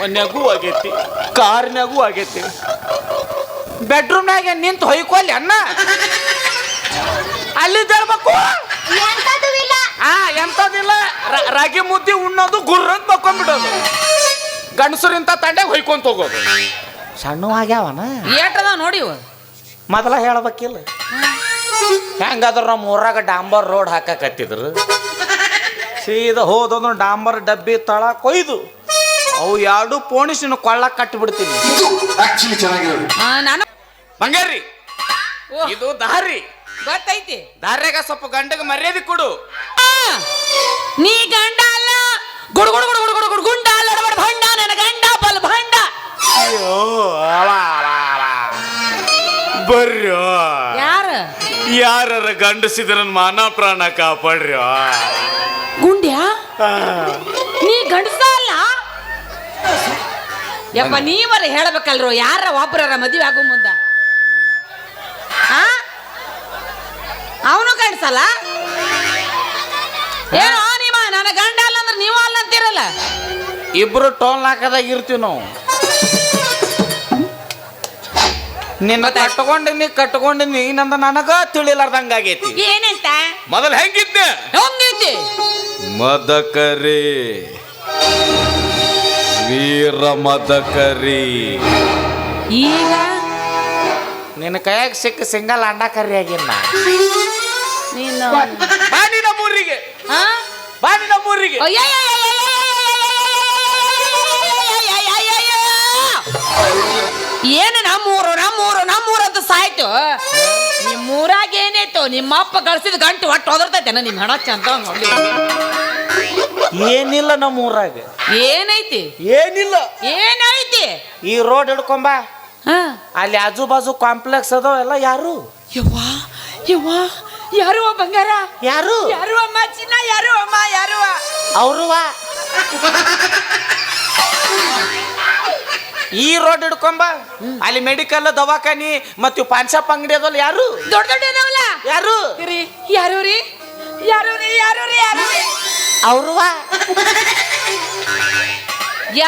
ಮನ್ಯಾಗೂ ಆಗೈತಿ. ಕಾರ್ನ್ಯಾಗೂ ಆಗೈತಿ. ಬೆಡ್ರೂಮ್ನಾಗ ನಿಂತು ಹೊಯ್ಕೊಲ್ಲಿ ಅನ್ನ ಅಲ್ಲಿ ಹೇಳ್ಬೇಕು ಹಾ ಎಂಥದಿಲ್ಲ ರಾಗಿ ಮುದ್ದೆ ಉಣ್ಣೋದು ಗುರ್ರಂತ ಬಕ್ಕೊಂಬಿಡೋದು ಗಂಡಸರಿಂತ ತಂಡ್ಯಾಗ ಹೊಯ್ಕೊಂತ ಹೋಗೋದು. ಸಣ್ಣ ಆಗ್ಯಾವನ ಏಟದ ನೋಡಿ. ಮೊದಲ ಹೇಳ್ಬೇಕಿಲ್ಲ. ಹೆಂಗಾದ್ರ ನಮ್ಮ ಊರಾಗ ಡಾಂಬರ್ ರೋಡ್ ಹಾಕಕತ್ತಿದ್ರು. ಸೀದಾ ಹೋದೊಂದು ಡಾಂಬರ್ ಡಬ್ಬಿ ತಳ ಕೊಯ್ದು. ಅವು ಎರಡು ಪೋಣಿಸಿನ ಕೊಳ್ಳ ಕಟ್ಟಿಬಿಡ್ತೀನಿ ಆಕ್ಚುಲಿ ಚೆನ್ನಾಗಿರೋದು. ಆ, ನಾನು ಬಂಗಾರಿ ಓ, ಇದು ದಾರಿ. ಗೊತ್ತೈತಿ. ದಾರ್ಯಾಗ ಸ್ವಲ್ಪ ಗಂಡಗ ಮರ್ಯಾದೆ ಕೊಡು. ಆ, ನೀ ಗಂಡ ಅಲ್ಲ. ಗುಡು ಗುಡು ಗುಡು ಗುಡು ಗುಡು ಗುಡು ಗುಂಡ ಅಲ್ಲ. ಭಂಡ ನನ್ನ ಗಂಡ ಬಲ್ ಭಂಡ. ಅಯ್ಯೋ ಅಲ, ಅಲ, ಅಲ. ಬರ್ರ್ಯೋ ಯಾರ? ಯಾರ ಗಂಡಸಿದ್ರ ಮಾನ ಪ್ರಾಣ ಕಾಪಾಡ್ರ್ಯೋ. ಗುಂಡ್ಯಾ? ನೀ ಗಂಡಸ ಅಲ್ಲ? ಯಪ್ಪ ನೀವರ ಹೇಳ್ಬೇಕಲ್ರು ಯಾರ ಒಬ್ಬರ ಮದುವೆ ಆಗೋ ಮುಂದ? ಅವನು ಗಂಡಸಲ್ಲ ಏನೋ ನಿಮ್ಮ ನನ್ನ ಗಂಡ ಅಲ್ಲ ಅಂದ್ರೆ ನೀವು ಅಲ್ಲ ಅಂತೀರಲ್ಲ? ಇಬ್ರು ಟೋಲ್ ಹಾಕದಾಗ ಇರ್ತೀವಿ ನಾವು. ನಿನ್ನ ಕಟ್ಕೊಂಡಿನಿ ಕಟ್ಕೊಂಡಿನಿ ನಂದ ನನಗ ತಿಳಿಲಾರ್ದಂಗ ಆಗೈತಿ. ಏನಂತ? ಮೊದಲು ಹೆಂಗಿದ್ದೆ? ಹೆಂಗೈತಿ ಮದಕರಿ. ವೀರ ಮದಕರಿ. ಈಗ ನಿನ್ನ ಕೈಯಾಗ ಸಿಕ್ಕ ಸಿಂಗಲ್ ಅಂಡ ಕರಿ ಆಗಿನ್ನ ನೀನು ಬಾನಿ ನಮ್ಮೂರಿಗೆ ಆ? ಬಾನಿ ನಮ್ಮೂರಿಗೆ ಏನು ನಮ್ಮೂರು ನಮ್ಮೂರು ನಮ್ಮೂರು ಅಂತ ಸಾಯ್ತು ನಿಮ್ಮೂರಾಗ ಏನಾಯ್ತು ನಿಮ್ಮಪ್ಪ ಕಳ್ಸಿದ ಗಳಿಸಿದ ಗಂಟು ಒಟ್ಟು ಹೊದರ್ತೈತೆ ನಿಮ್ಮ ಹಣ ಚಂದ ನೋಡಿ ಏನಿಲ್ಲ ನಮ್ಮ ಊರಾಗ. ಏನೈತಿ? ಏನಿಲ್ಲ. ಏನೈತಿ? ಈ ರೋಡ್ ಹಿಡ್ಕೊಂಬ ಹಾ. ಅಲ್ಲಿ ಆಜು ಬಾಜು ಕಾಂಪ್ಲೆಕ್ಸ್ ಅದಾವ ಎಲ್ಲ ಯಾರು? ಯವ್ವಾ ಯವ್ವಾ ಯಾರು ಬಂಗಾರ? ಯಾರು? ಯಾರು ಅಮ್ಮ ಚಿನ್ನ ಯಾರು ಅಮ್ಮ ಯಾರು ಅವರು ಈ ರೋಡ್ ಹಿಡ್ಕೊಂಬ ಅಲ್ಲಿ ಮೆಡಿಕಲ್ ದವಾಖಾನಿ ಮತ್ತು ಪಾನ್ ಶಾಪ್ ಅಂಗಡಿ ಅದಲ್ಲ ಯಾರು? ದೊಡ್ಡ ದೊಡ್ಡ ಏನವಲ್ಲ ಯಾರು? ರೀ ಯಾರು ರೀ? ಯಾರು ರೀ? ಯಾರು ರೀ? ಯಾರು ರೀ? ಅವ್ರುವ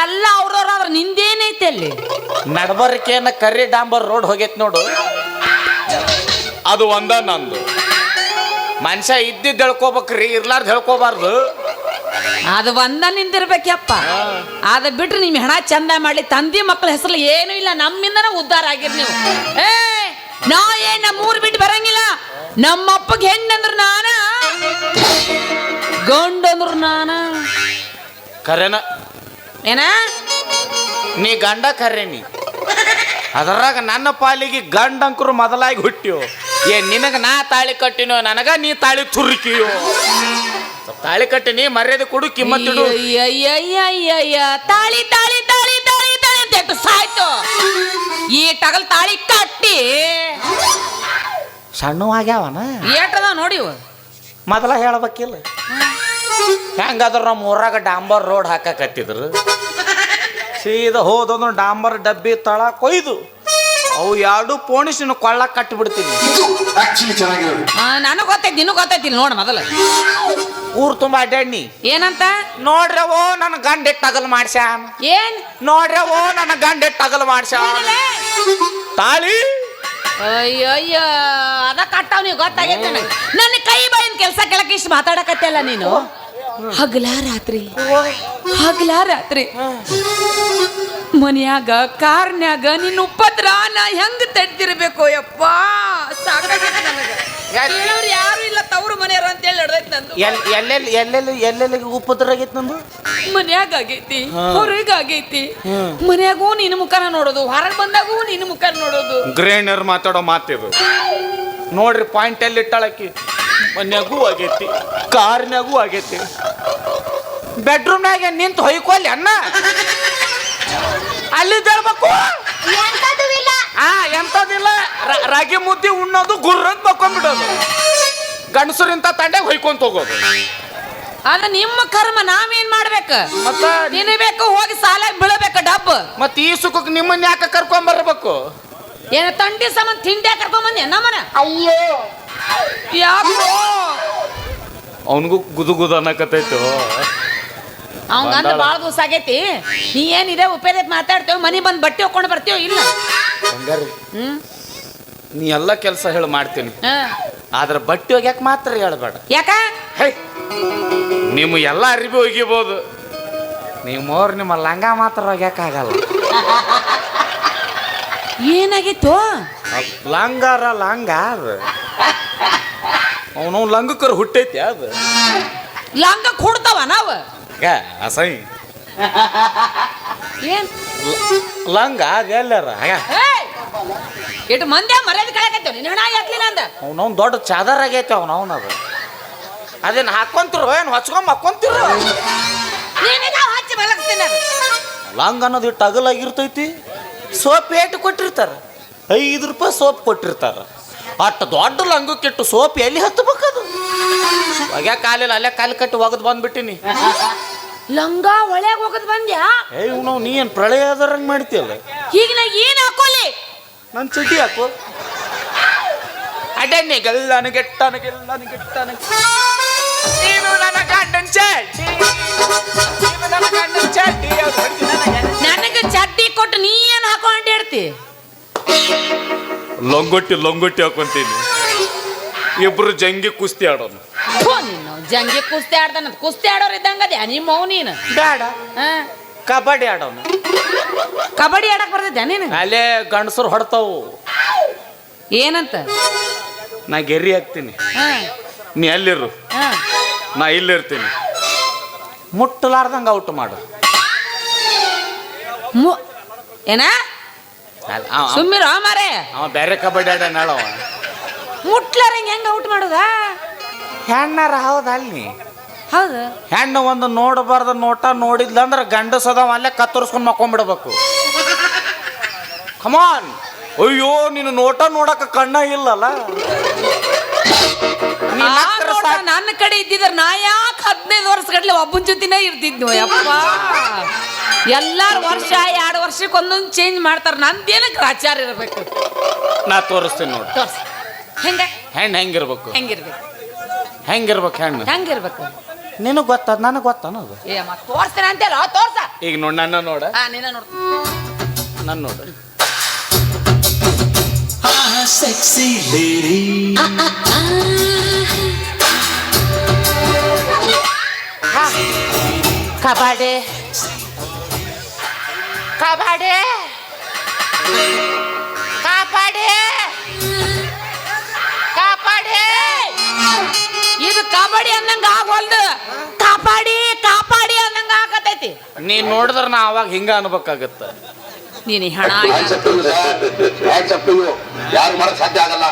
ಎಲ್ಲ ಅವ್ರವ್ರ ನಿಂದೇನೈತೆ ಅಲ್ಲಿ? ನಡಬರ್ಕೇನ ಕರಿ ಡಾಂಬರ್ ರೋಡ್ ಹೋಗೈತೆ ನೋಡು. ಅದು ಒಂದ ನಂದು. ಮನುಷ್ಯ ಇದ್ದಿದ್ದು ಹೇಳ್ಕೋಬೇಕ್ರಿ ಇರ್ಲಾರ್ದು ಹೇಳ್ಕೋಬಾರ್ದು. ಅದು ಒಂದ ನಿಂದಿರ್ಬೇಕಪ್ಪ ಅದ ಬಿಟ್ರೆ ನಿಮ್ ಹೆಣ ಚಂದ ಮಾಡಿ ತಂದಿ ಮಕ್ಕಳ ಹೆಸರು ಏನು ಇಲ್ಲ ನಮ್ಮಿಂದನ ಉದ್ಧಾರ ಆಗಿರ್ ನೀವು. ಏ ನಾ ಏನ್ ನಮ್ಮೂರ್ ಬಿಟ್ಟು ಬರಂಗಿಲ್ಲ? ನಮ್ಮಪ್ಪಗೆ ಹೆಣ್ಣಂದ್ರ ನಾನ? ಗಂಡಂದ್ರ ನಾನ? ಕರೆನ. ಏನ? ನೀ ಗಂಡ ಕರೆ ನೀ. ಅದರಾಗ ನನ್ನ ಪಾಲಿಗೆ ಗಂಡ ಅಂಕರು ಮೊದಲಾಗಿ ಹುಟ್ಟಿಯೋ. ಏ ನಿನಗ ನಾ ತಾಳಿ ಕಟ್ಟಿನೋ ನನಗ ನೀ ತಾಳಿ ತುರುಕಿಯೋ. ತಾಳಿ ಕಟ್ಟಿನಿ ಮರ್ಯಾದೆ ಕೊಡು ಕಿಮ್ಮತ್ತಿಡು ಅಯ್ಯಯ್ಯಯ್ಯಯ್ಯ ತಾಳಿ ತಾಳಿ ತಾಳಿ ತಾಳಿ ತಾಳಿ ಅಂತ ಸಾಯ್ತು. ಈ ಟಗಲ್ ತಾಳಿ ಕಟ್ಟಿ. ಸಣ್ಣವಾಗ್ಯಾವನ ಏಟದ ನೋಡಿ ಇವು. ಮೊದಲ ಹೇಳ್ಬೇಕಿಲ್ಲ. ಹೆಂಗಾದ್ರು ನಮ್ಮ ಊರಾಗ ಡಾಂಬರ್ ರೋಡ್ ಹಾಕಕತ್ತಿದ್ರು. ಸೀದಾ ಹೋದೊಂದು ಡಾಂಬರ್ ಡಬ್ಬಿ ತಳ ಕೊಯ್ದು ಅವು ಎರಡು ಪೋಣಿಸಿನ ಕೊಳ್ಳ ಕಟ್ಟಿಬಿಡ್ತೀನಿ ನನಗ್ ಗೊತ್ತೈತಿ ನಿನಗೆ ಗೊತ್ತೈತಿ ನೋಡ ಮೊದಲ. ಊರು ತುಂಬಾ ಅಡ್ಡಾಡ್ನಿ ಏನಂತ? ನೋಡ್ರವೋ ನನ್ನ ಗಂಡ ಟಗಲ್ ಮಾಡ್ಸ್ಯಾನ. ಏನ್? ನೋಡ್ರವೋ ನನ್ನ ಗಂಡ ಟಗಲ್ ಮಾಡ್ಸ್ಯಾನ. ತಾಳಿ? ಅಯ್ಯಯ್ಯ ಅದ ಕಟ್ಟಾವ್ ನೀವು ಗೊತ್ತಾಗೈತೆ ನನ್ನ ಕೈ ಕೆಲಸ ಕೆಳಕ್ಕೆ ಇಷ್ಟು ಮಾತಾಡಕತ್ತಲ್ಲ ನೀನು? ಹಗಲ ರಾತ್ರಿ. ಹಗಲ ರಾತ್ರಿ. ಮನ್ಯಾಗ ಕಾರ್ನ್ಯಾಗ ನಿನ್ನ ಉಪದ್ರ ನಾ ಹೆಂಗ್ ತಡ್ತಿರ್ಬೇಕು ಯಪ್ಪ? ಸಾಕಾಗೈತೆ ನನಗೆ ಹೇಳೋರು ಯಾರು ಇಲ್ಲ ತವರು ಮನೆಯವ್ರು ಅಂತ ಹೇಳಿ ಹಿಡ್ದೈತೆ ನಂದು ಎಲ್ಲೆಲ್ಲಿ ಎಲ್ಲೆಲ್ಲಿ ಎಲ್ಲೆಲ್ಲಿ ಎಲ್ಲೆಲ್ಲಿ ಉಪದ್ರಾಗೈತಿ ನಂದು? ಮನ್ಯಾಗ ಆಗೈತಿ ಹೊರಗೆ ಆಗೈತಿ. ಮನ್ಯಾಗೂ ನಿನ್ನ ಮುಖನ ನೋಡೋದು ಹೊರಗೆ ಬಂದಾಗೂ ನಿನ್ನ ಮುಖ ನೋಡೋದು. ಗ್ರೇನರ್ ಮಾತಾಡೋ ಮಾತಿದು ನೋಡ್ರಿ ಪಾಯಿಂಟ್ ಎಲ್ಲಿ ಇಟ್ಟಾಳಕಿ ಮನ್ಯಾಗೂ ಆಗೈತಿ. ಕಾರ್ನ್ಯಾಗೂ ಆಗೈತಿ. ಬೆಡ್ರೂಮ್ನಾಗ ನಿಂತು ಹೊಯ್ಕೋಲಿ ಅನ್ನ ಅಲ್ಲಿ ಹೇಳ್ಬೇಕು ಹಾ ಎಂತದಿಲ್ಲ ರಾಗಿ ಮುದ್ದೆ ಉಣ್ಣೋದು ಗುರ್ರಂತ ಮಕ್ಕೊಂಡ್ಬಿಡೋದು ಗಂಡಸರಿಂತ ತಂಡ್ಯಾಗ ಹೊಯ್ಕೊಂತ ಹೋಗೋದು. ಅದ ನಿಮ್ಮ ಕರ್ಮ ನಾವೇನ್ ಮಾಡ್ಬೇಕು? ಮತ್ತ ಬೇಕು ಹೋಗಿ ಸಾಲ ಬೀಳಬೇಕು ಡಬ್. ಮತ್ತ ಈ ಸುಖಕ್ಕೆ ನಿಮ್ಮನ್ನ ಯಾಕೆ ಕರ್ಕೊಂಡ್ ಬರ್ಬೇಕು ಏನ ತಂಡಿ ಸಮ ತಿಂಡಿ ಕರ್ಕೊಂಡ್ ಬಂದೆ ನಮ್ಮನ ಅಯ್ಯೋ. ಯಾಕೋ ಅವನಿಗೂ ಗುದು ಗುದು ಅನ್ನಕತ್ತೈತು. ಅವಂಗ ಅಂದ್ರೆ. ಭಾಳ ದಿವಸ ಆಗೈತಿ. ನೀ ಏನಿದೆ ಉಪೇರೈತಿ ಮಾತಾಡ್ತೇವೆ ಮನೆ ಬಂದು ಬಟ್ಟೆ ಹಾಕೊಂಡು ಬರ್ತೀವೋ ಇಲ್ಲ? ಬಂಗಾರಿ ಹ್ಮ್? ನೀ ಎಲ್ಲ ಕೆಲಸ ಹೇಳಿ ಮಾಡ್ತೀನಿ. ಹಾ. ಆದ್ರೆ ಬಟ್ಟೆ ಒಗ್ಯಾಕ ಮಾತ್ರ ಹೇಳ್ಬೇಡ. ಯಾಕ? ಹೇ ನಿಮ್ಮ ಎಲ್ಲ ಅರಿಬಿ ಒಗಿಬೋದು. ನೀವು ಮೋರ್ ನಿಮ್ಮ ಲಂಗ ಮಾತ್ರ ಒಗ್ಯಾಕಾಗಲ್ಲ ಏನಾಗಿತ್ತು ಲಂಗಾರ ಲಂಗ ಅದು. ಅವನು ಲಂಗಕ್ಕರ ಹುಟ್ಟೈತಿ ಅದು. ಲಂಗ ಕೊಡ್ತಾವ ನಾವು? ಏ ಅಸೈ ಏನ್? ಲಂಗ ಅದು ಎಲ್ಲಾರ! ಇಟ್ಟು ಮಂದಿ ಮರ್ಯಾದೆ ಕಳಕತ್ತೇವ್ ನಿನ್ನ ಹಣ ಯಾಕ್ಲಿಲ್ಲ ಅಂದ? ಅವನವ್ನು ದೊಡ್ಡ ಚಾದರ್ ಆಗೈತೆ ಅವ್ನ ಅದು. ಅದನ್ನ ಹಾಕೊಂತಿರು ಏನು ಹಚ್ಕೊಂಡ್ ಹಾಕೊಂತಿರು? ಹಚ್ಚಿ ಮಲಗಿಸ್ತೀನಿ ಅದು ಲಂಗ್ ಅನ್ನೋದು ಇಟ್ಟು ಅಗಲಾಗಿರ್ತೈತಿ. ಸೋಪ್ ಏಟು ಕೊಟ್ಟಿರ್ತಾರ. ಐದು ರೂಪಾಯಿ ಸೋಪ್ ಕೊಟ್ಟಿರ್ತಾರ. ಅಷ್ಟು ದೊಡ್ಡ ಲಂಗಕ್ಕಿಟ್ಟು ಸೋಪಿ ಎಲ್ಲಿ ಹತ್ತಬೇಕದು? ಒಗ್ಯಾ ಕಾಲಿಲ್ಲ ಅಲ್ಲೇ ಕಾಲು ಕಟ್ಟಿ ಒಗದ್ ಬಂದ್ಬಿಟ್ಟಿನಿ. ಲಂಗ ಒಳಗೆ ಹೋಗದ್ ಬಂದ್ಯಾ? ಏ ನಾವು ನೀ ಏನು ಪ್ರಳಯ ಅದರಂಗೆ ಮಾಡ್ತೀಯಲ್ಲ? ಈಗ ನಾ ಏನು ಹಾಕೋಲಿ? ನನ್ನ ಚಟಿ ಹಾಕು. ಅಡನ್ನಿ ಗಲ್ಲನಗೆಟ್ಟನಗೆಲ್ಲನಗೆಟ್ಟನ ನೀನು ನನ್ನ ಗಂಡನ ಚಡ್ಡಿ. ನೀನು ನನ್ನ ಗಂಡನ ಚಡ್ಡಿ. ನನಗ ಚಡ್ಡಿ ಕೊಟ್ಟು ನೀ ಏನು ಹಾಕೊಂಡಿರ್ತಿ ಹೇಳ್ತಿ ಲೊಂಗೊಟ್ಟಿ ಲೊಂಗೊಟ್ಟಿ ಹಾಕೊಂತೀನಿ. ಇಬ್ರು ಜಂಗಿ ಕುಸ್ತಿ ಆಡೋನು ಥು, ನೀನು ಜಂಗಿ ಕುಸ್ತಿ ಆಡ್ತಾನ ಕುಸ್ತಿ ಆಡೋರು ಇದ್ದಂಗ ನಿಮ್ಮ ಮೌ ನೀನು. ಬೇಡ. ಹಾ? ಕಬಡ್ಡಿ ಆಡೋನು. ಕಬಡ್ಡಿ ಆಡಕ್ ಬರ್ತೈತೆ ನೀನು? ಅಲ್ಲೇ ಗಂಡಸರು ಹೊಡ್ತಾವು. ಏನಂತ? ನಾ ಗೆರಿ ಹಾಕ್ತೀನಿ. ಹಾ, ನೀ ಅಲ್ಲಿರು ಹಾ. ನಾ ಇಲ್ಲಿರ್ತೀನಿ ಮುಟ್ಟಲಾರ್ದಂಗೆ ಔಟ್ ಮಾಡು. ಮು- ಏನ? ಸುಮ್ಮಿರೋ ಮಾರೇ. ಅವ ಬೇರೆ ಕಬಡ್ಡಿ ಆಡ ನಾಳವ ಮುಟ್ಲಾರ ಹೆಂಗ ಔಟ್ ಮಾಡುದ? ಹೆಣ್ಣಾರ ಹೌದ ಅಲ್ಲಿ? ಹೌದು. ಹೆಣ್ಣು ಒಂದು ನೋಡಬಾರ್ದ ನೋಟ ನೋಡಿದ್ಲಂದ್ರೆ ಗಂಡಸದವ ಅಲ್ಲೇ ಕತ್ತರಿಸ್ಕೊಂಡು ಮಕ್ಕೊಂಡ್ಬಿಡ್ಬೇಕು ಕಮಾನ್ ಅಯ್ಯೋ ನೀನು ನೋಟ ನೋಡಕ ಕಣ್ಣ ಇಲ್ಲಲ್ಲ. ನನ್ನ ಕಡೆ ಇದ್ದಿದ್ರೆ ನಾ ಯಾಕೆ ಹದಿನೈದು ವರ್ಷ ಗಟ್ಲೆ ಒಬ್ಬನ ಜೊತೆನೇ ಇರ್ತಿದ್ನು ಯಪ್ಪ. ಎಲ್ಲಾರು ವರ್ಷ ವರ್ಷಕ್ಕೆ ಒಂದೊಂದು ಚೇಂಜ್ ಮಾಡ್ತಾರ ನಂದೇನಕ್ಕೆ ಆಚಾರ ಇರಬೇಕು? ನಾ ತೋರಿಸ್ತೀನಿ ನೋಡಿ. ತೋರ್ಸ. ಹೆಂಗೆ? ಹೆಣ್ಣು ಹೆಂಗಿರ್ಬೇಕು? ಹೆಂಗಿರ್ಬೇಕು? ಹೆಂಗಿರ್ಬೇಕು ಹೆಣ್ಣು? ಹೆಂಗಿರ್ಬೇಕು? ನಿನಗೆ ಗೊತ್ತದ ನನಗೆ ಗೊತ್ತನದು ಏ ಮತ್ತೆ ತೋರ್ಸ್ತೇನೆ ಅಂತೇಳ ತೋರ್ಸ. ಈಗ ನೋಡಿ ನನ್ನ ನೋಡ. ಹಾ ನಿನ್ನ ನೋಡು. ನನ್ನ ನೋಡು. Sexy sexy lady. Kabaddi. Kabaddi ಕಾಪಾಡಿ. ಕಾಪಾಡಿ. ಇದು ಕಬಡ್ಡಿ ಅನ್ನಂಗ ಆಗೋಲ್ದು. ಕಾಪಾಡಿ ಕಾಪಾಡಿ ಅನ್ನಂಗ ಆಗತೈತಿ. ನೀನ್ ನೋಡಿದ್ರ ನಾ ಅವಾಗ ಹಿಂಗ ಅನ್ಬೇಕಾಗತ್ತ. ನೀನು ಹಣ ಯಾರು ಮಾಡಕ್ ಸಾಧ್ಯ ಆಗಲ್ಲ.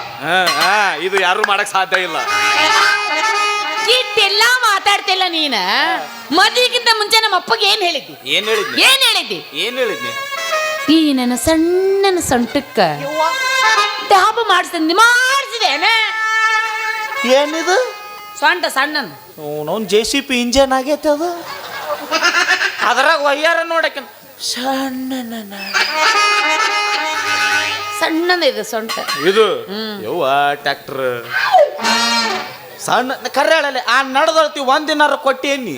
ಇದು ಯಾರು ಮಾಡಕ್ ಸಾಧ್ಯ ಇಲ್ಲ. ಇಟ್ಟೆಲ್ಲ ಮಾತಾಡ್ತಿಲ್ಲ ನೀನ? ಮದುವೆಗಿಂತ ಮುಂಚೆ ನಮ್ಮ ಅಪ್ಪಗೆ ಏನ್ ಹೇಳಿದ್ದಿ? ಏನ್ ಹೇಳಿದ್ನಿ? ಏನ್ ಹೇಳಿದ್ದಿ? ಏನ್ ಹೇಳಿದ್ನಿ? ಈ ನನ್ನ ಸಣ್ಣನ ಸೊಂಟಕ್ಕ ಡಾಬ ಮಾಡಿಸ್ತೀನಿ ಮಾಡಿಸಿದೇನ ಏನಿದು? ಸೊಂಟ ಸಣ್ಣನ. ಅವನವ್ನು ಜೆ ಸಿ ಪಿ ಇಂಜನ್ ಆಗೈತೆ ಅದು. ಅದ್ರಾಗ ವಯ್ಯಾರ ನೋಡಕ್ಕೆ. ಸಣ್ಣನ ಸಣ್ಣನ ಇದು ಸೊಂಟ. ಇದು? ಯವ್ವ ಟ್ಯಾಕ್ಟರ್ ಸಣ್ಣ ಕರೆ ಹೇಳಲ್ಲ ಆ ನಡೆದಳ್ತಿ ಒಂದಿನಾರ ಕೊಟ್ಟೇನಿ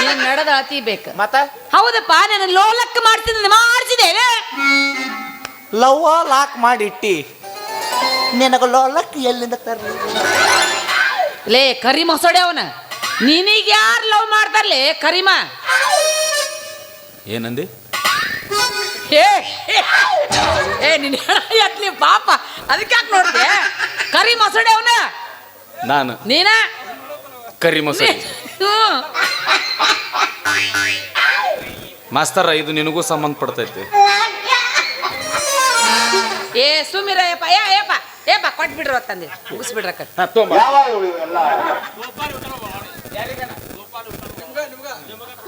ನೀನ್ ನಡೆದ ಅತಿ ಬೇಕು. ಮತ್ತ? ಹೌದಪ್ಪ ನಾನು ಲೋಲಕ್ ಮಾಡ್ತೀನಿ ಮಾಡಿಸಿದೆ ಲವ್ ಲಾಕ್ ಮಾಡಿಟ್ಟಿ. ನಿನಗ ಲೋಲಕ್ ಎಲ್ಲಿಂದ ತರ್ರಿ ಲೇ ಕರಿ ಮಸೋಡೆ ಅವನ. ನಿನಗೆ ಯಾರು ಲವ್ ಮಾಡ್ತಾರಲೇ ಕರಿಮ? ಏನಂದಿ? ಏ ಏ, ಏ ನಿನ್ನ ಎತ್ಲಿ ಪಾಪ. ಅದಕ್ಕೆ ಯಾಕೆ ನೋಡ್ದೆ? ಕರಿ ಮೊಸಳೆ ಅವನ. ನಾನು. ನೀನ? ಕರಿ ಮೊಸರು. ಹ್ಮ್. ಮಾಸ್ತರ ಇದು ನಿನಗೂ ಸಂಬಂಧ ಪಡ್ತೈತಿ ಏ ಸುಮಿರ ಏಪ ಏ ಏಪ ಏಪ ಕೊಟ್ಬಿಡ್ರಿ ತಂದೆ. ಮುಗಿಸ್ಬಿಡ್ರ ಕಟ್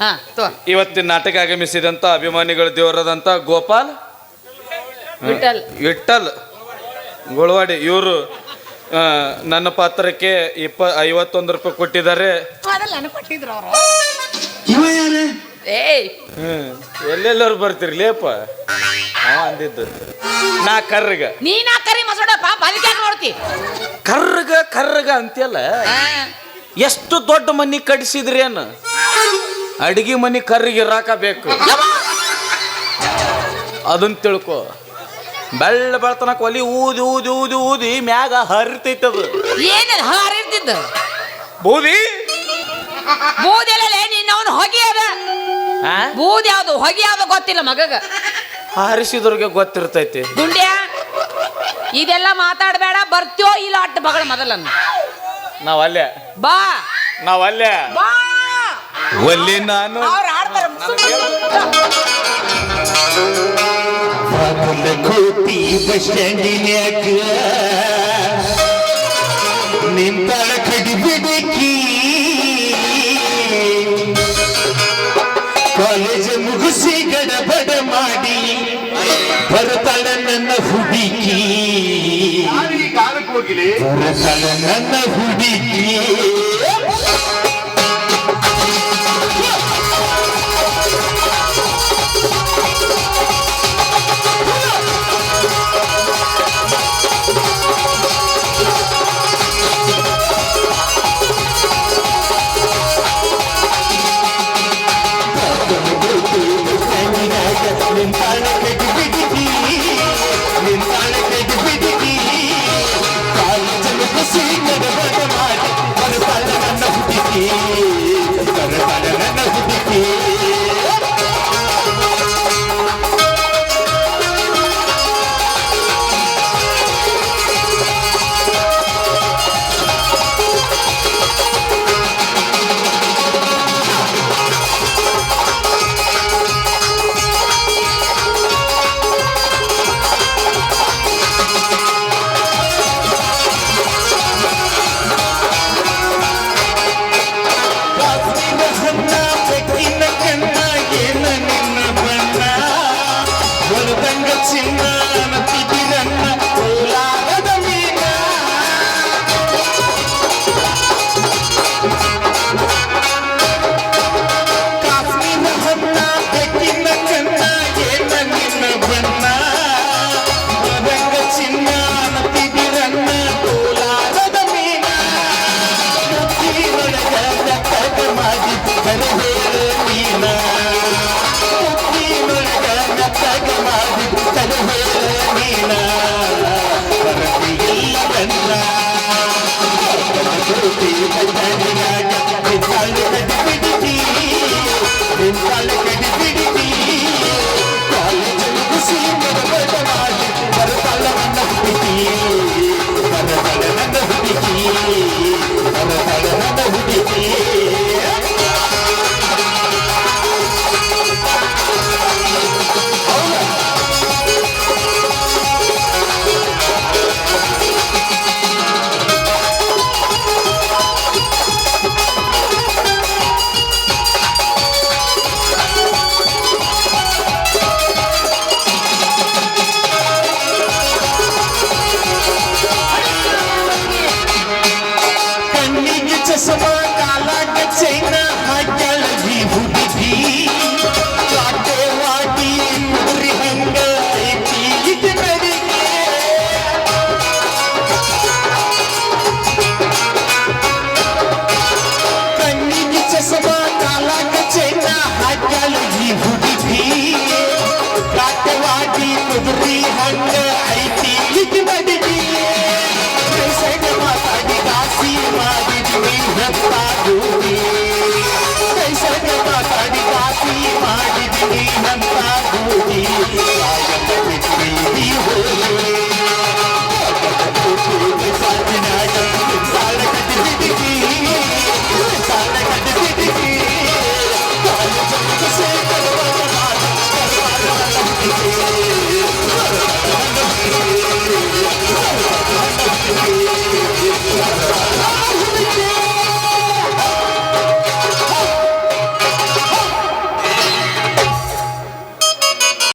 ಹಾ ತೋ. ಇವತ್ತಿನ ನಾಟಕ ಆಗಮಿಸಿದಂತ ಅಭಿಮಾನಿಗಳ ದೇವರಾದಂತ ಗೋಪಾಲ್ ವಿಠಲ್. ವಿಠಲ್ ಗೋಳವಾಡಿ. ಇವರು ನನ್ನ ಪಾತ್ರಕ್ಕೆ ಇಪ್ಪ ಐವತ್ತೊಂದು ರೂಪಾಯಿ ಕೊಟ್ಟಿದ್ದಾರೆ. ಎಲ್ಲೆಲ್ಲರು ಕೊಟ್ಟಿದ್ರು ಅವರು. ಇವ ಯಾರೇ? ಏಯ್. ಹ್ಮ್ ಎಲ್ಲೆಲ್ಲರೂ ಬರ್ತಿರ್ಲಿಯಪ್ಪ ಅವ ಅಂದಿದ್ದು. ನಾ ಕರ್ರಗ. ನೀನಾ ಕರಿ ಮಸೋಡ ಪಾಪ ಅದಕ್ಕೆ ಯಾಕೆ ನೋಡ್ತಿ? ಕರ್ರಗ ಕರ್ರಗ ಅಂತೆಲ್ಲ ಎಷ್ಟು ದೊಡ್ಡ ಮನಿ ಕಡಿಸಿದ್ರಿ ಏನು ಅಡಿಗೆ ಮನಿ ಕರ್ರಿಗೆ ಇರಾಕ ಬೇಕು. ಅದನ್ನ ತಿಳ್ಕೊ. ಬೆಳ್ಳ ಬೆಳತನ ಕೊಲಿ ಊದಿ ಊದಿ ಊದಿ ಊದಿ ಮ್ಯಾಗ ಹರಿತೈತದು ಏನಿಲ್ಲ ಹರಿತಿದ್ದ ಬೂದಿ? ಬೂದಿ ಅಲ್ಲ ಅವನು ಹೊಗೆ ಅದ. ಆ? ಯಾವುದು ಯಾವ್ದು ಹೊಗೆ ಯಾವ್ದು ಗೊತ್ತಿಲ್ಲ ಮಗಗ. ಹರಿಸಿದ್ರಿಗೆ ಗೊತ್ತಿರ್ತೈತಿ. ದುಂಡ್ಯ ಇದೆಲ್ಲ ಮಾತಾಡಬೇಡ ಬರ್ತೀಯೋ ಇಲ್ಲ ಅಟ್ಟ ಬಗಳ ಮೊದಲನ್ನ. ನಾವ್ ಅಲ್ಲೇ. ಬಾ. ನಾವ್ ಅಲ್ಲೇ. ಬಾ. ಒಲ್ಲಿ ನಾನು. ಅವ್ರು ಆಡ್ತಾರೆ ಕೋಟಿ ಬಸ್ ಸ್ಟ್ಯಾಂಡಿನ್ಯಾಗ ನಿಂತಾಳ ಕಡಿ ಬಿಡಕಿ. ಕಾಲೇಜ್ ಮುಗಿಸಿ ಗಡಬಡ ಮಾಡಿ ಬರ್ತಾಳ ನನ್ನ ಹುಡುಗಿ ಬರ್ತಾಳ ನನ್ನ ಹುಡುಗಿ